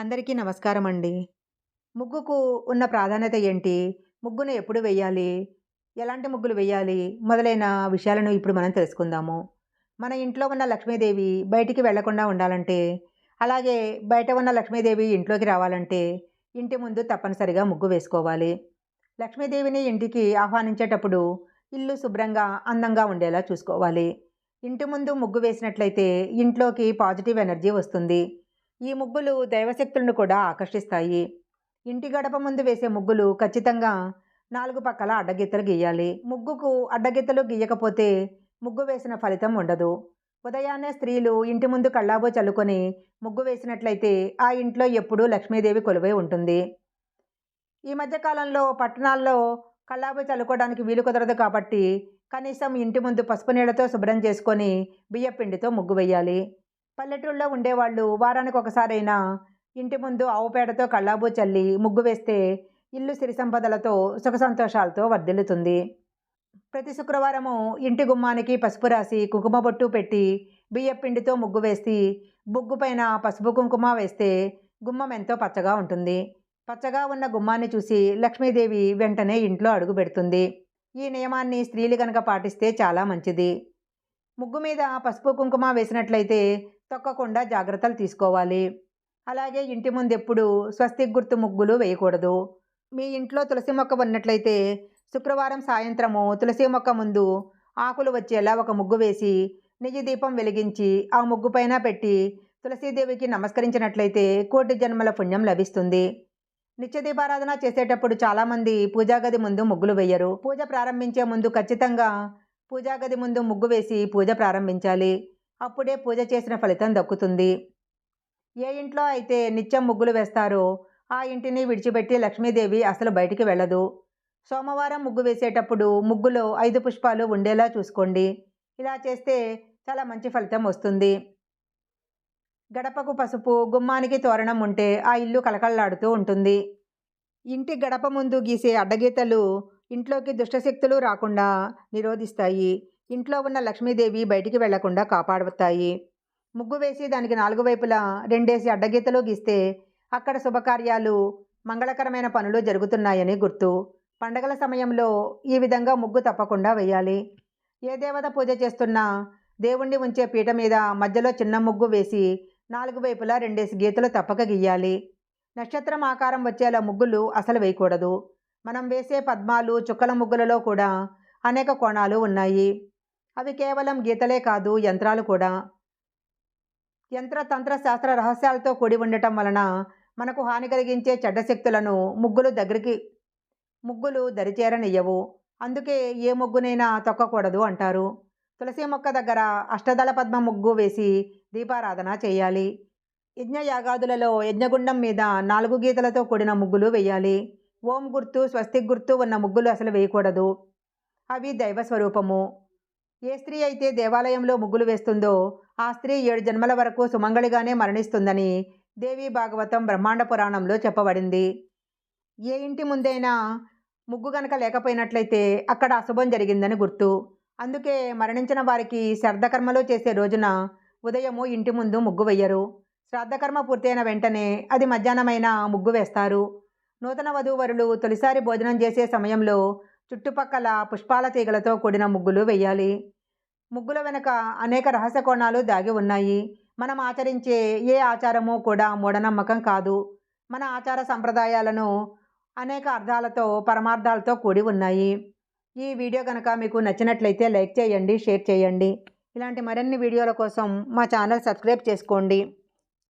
అందరికీ నమస్కారం అండి. ముగ్గుకు ఉన్న ప్రాధాన్యత ఏంటి? ముగ్గును ఎప్పుడు వెయ్యాలి? ఎలాంటి ముగ్గులు వేయాలి మొదలైన విషయాలను ఇప్పుడు మనం తెలుసుకుందాము. మన ఇంట్లో ఉన్న లక్ష్మీదేవి బయటికి వెళ్ళకుండా ఉండాలంటే, అలాగే బయట ఉన్న లక్ష్మీదేవి ఇంట్లోకి రావాలంటే, ఇంటి ముందు తప్పనిసరిగా ముగ్గు వేసుకోవాలి. లక్ష్మీదేవిని ఇంటికి ఆహ్వానించేటప్పుడు ఇల్లు శుభ్రంగా, అందంగా ఉండేలా చూసుకోవాలి. ఇంటి ముందు ముగ్గు వేసినట్లయితే ఇంట్లోకి పాజిటివ్ ఎనర్జీ వస్తుంది. ఈ ముగ్గులు దైవశక్తులను కూడా ఆకర్షిస్తాయి. ఇంటి గడప ముందు వేసే ముగ్గులు ఖచ్చితంగా నాలుగు పక్కల అడ్డగీతలు గీయాలి. ముగ్గుకు అడ్డగీతలు గీయకపోతే ముగ్గు వేసిన ఫలితం ఉండదు. ఉదయాన్నే స్త్రీలు ఇంటి ముందు కళ్ళాబో చల్లుకొని ముగ్గు వేసినట్లయితే ఆ ఇంట్లో ఎప్పుడూ లక్ష్మీదేవి కొలువై ఉంటుంది. ఈ మధ్యకాలంలో పట్టణాల్లో కళ్ళాబో చల్లుకోవడానికి వీలు కుదరదు కాబట్టి కనీసం ఇంటి ముందు పసుపు నీళ్ళతో శుభ్రం చేసుకొని బియ్యపిండితో ముగ్గు వేయాలి. పల్లెటూళ్ళలో ఉండేవాళ్ళు వారానికి ఒకసారైనా ఇంటి ముందు ఆవు పేడతో చల్లి ముగ్గు వేస్తే ఇల్లు సిరి సంపదలతో సుఖ సంతోషాలతో వర్ధిల్లుతుంది. ప్రతి శుక్రవారము ఇంటి గుమ్మానికి పసుపు రాసి కుంకుమ బొట్టు పెట్టి బియ్యపిండితో ముగ్గు వేసి బొగ్గు పైన పసుపు కుంకుమ వేస్తే గుమ్మం ఎంతో పచ్చగా ఉంటుంది. పచ్చగా ఉన్న గుమ్మాన్ని చూసి లక్ష్మీదేవి వెంటనే ఇంట్లో అడుగు పెడుతుంది. ఈ నియమాన్ని స్త్రీలు గనక పాటిస్తే చాలా మంచిది. ముగ్గు మీద పసుపు కుంకుమ వేసినట్లయితే తొక్కకుండా జాగ్రత్తలు తీసుకోవాలి. అలాగే ఇంటి ముందు ఎప్పుడు స్వస్తిక్ గుర్తు ముగ్గులు వేయకూడదు. మీ ఇంట్లో తులసి మొక్క ఉన్నట్లయితే శుక్రవారం సాయంత్రము తులసి మొక్క ముందు ఆకులు వచ్చేలా ఒక ముగ్గు వేసి నెయ్యి దీపం వెలిగించి ఆ ముగ్గు పైన పెట్టి తులసీదేవికి నమస్కరించినట్లయితే కోటి జన్మల పుణ్యం లభిస్తుంది. నిత్య దీపారాధన చేసేటప్పుడు చాలామంది పూజాగది ముందు ముగ్గులు వేయరు. పూజ ప్రారంభించే ముందు ఖచ్చితంగా పూజాగది ముందు ముగ్గు వేసి పూజ ప్రారంభించాలి. అప్పుడే పూజ చేసిన ఫలితం దక్కుతుంది. ఏ ఇంట్లో అయితే నిత్యం ముగ్గులు వేస్తారో ఆ ఇంటిని విడిచిపెట్టి లక్ష్మీదేవి అసలు బయటికి వెళ్ళదు. సోమవారం ముగ్గు వేసేటప్పుడు ముగ్గులో ఐదు పుష్పాలు ఉండేలా చూసుకోండి. ఇలా చేస్తే చాలా మంచి ఫలితం వస్తుంది. గడపకు పసుపు, గుమ్మానికి తోరణం ఉంటే ఆ ఇల్లు కళకళలాడుతూ ఉంటుంది. ఇంటి గడప ముందు గీసే అడ్డగీతలు ఇంట్లోకి దుష్టశక్తులు రాకుండా నిరోధిస్తాయి. ఇంట్లో ఉన్న లక్ష్మీదేవి బయటికి వెళ్ళకుండా కాపాడుతాయి. ముగ్గు వేసి దానికి నాలుగు వైపులా రెండేసి అడ్డగీతలు గీస్తే అక్కడ శుభకార్యాలు, మంగళకరమైన పనులు జరుగుతున్నాయని గుర్తు. పండగల సమయంలో ఈ విధంగా ముగ్గు తప్పకుండా వేయాలి. ఏ దేవత పూజ చేస్తున్నా దేవుణ్ణి ఉంచే పీట మీద మధ్యలో చిన్న ముగ్గు వేసి నాలుగు వైపులా రెండేసి గీతలు తప్పక గీయాలి. నక్షత్రం ఆకారం వచ్చేలా ముగ్గులు అసలు వేయకూడదు. మనం వేసే పద్మాలు, చుక్కల ముగ్గులలో కూడా అనేక కోణాలు ఉన్నాయి. అవి కేవలం గీతలే కాదు యంత్రాలు కూడా. యంత్ర తంత్ర శాస్త్ర రహస్యాలతో కూడి ఉండటం వలన మనకు హాని కలిగించే చెడ్డ శక్తులను ముగ్గులు దగ్గరికి ముగ్గులు దరిచేరనియ్యవు. అందుకే ఏ ముగ్గునైనా తొక్కకూడదు అంటారు. తులసి మొక్క దగ్గర అష్టదళ పద్మ ముగ్గు వేసి దీపారాధన చేయాలి. యజ్ఞయాగాదులలో యజ్ఞగుండం మీద నాలుగు గీతలతో కూడిన ముగ్గులు వేయాలి. ఓం గుర్తు, స్వస్తిక్ గుర్తు ఉన్న ముగ్గులు అసలు వేయకూడదు. అవి దైవ స్వరూపము. ఏ స్త్రీ అయితే దేవాలయంలో ముగ్గులు వేస్తుందో ఆ స్త్రీ ఏడు జన్మల వరకు సుమంగళిగానే మరణిస్తుందని దేవీ భాగవతం బ్రహ్మాండ పురాణంలో చెప్పబడింది. ఏ ఇంటి ముందైనా ముగ్గు గనక లేకపోయినట్లయితే అక్కడ అశుభం జరిగిందని గుర్తు. అందుకే మరణించిన వారికి శ్రద్ధకర్మలో చేసే రోజున ఉదయము ఇంటి ముందు ముగ్గు వెయ్యరు. శ్రాద్ధకర్మ పూర్తయిన వెంటనే అది మధ్యాహ్నమైన ముగ్గు వేస్తారు. నూతన వధూవరులు తొలిసారి భోజనం చేసే సమయంలో చుట్టుపక్కల పుష్పాల తీగలతో కూడిన ముగ్గులు వేయాలి ముగ్గుల వెనుక అనేక రహస్య కోణాలు దాగి ఉన్నాయి. మనం ఆచరించే ఏ ఆచారమూ కూడా మూఢనమ్మకం కాదు. మన ఆచార సంప్రదాయాలను అనేక అర్థాలతో, పరమార్థాలతో కూడి ఉన్నాయి. ఈ వీడియో కనుక మీకు నచ్చినట్లయితే లైక్ చేయండి, షేర్ చేయండి. ఇలాంటి మరిన్ని వీడియోల కోసం మా ఛానల్ సబ్స్క్రైబ్ చేసుకోండి.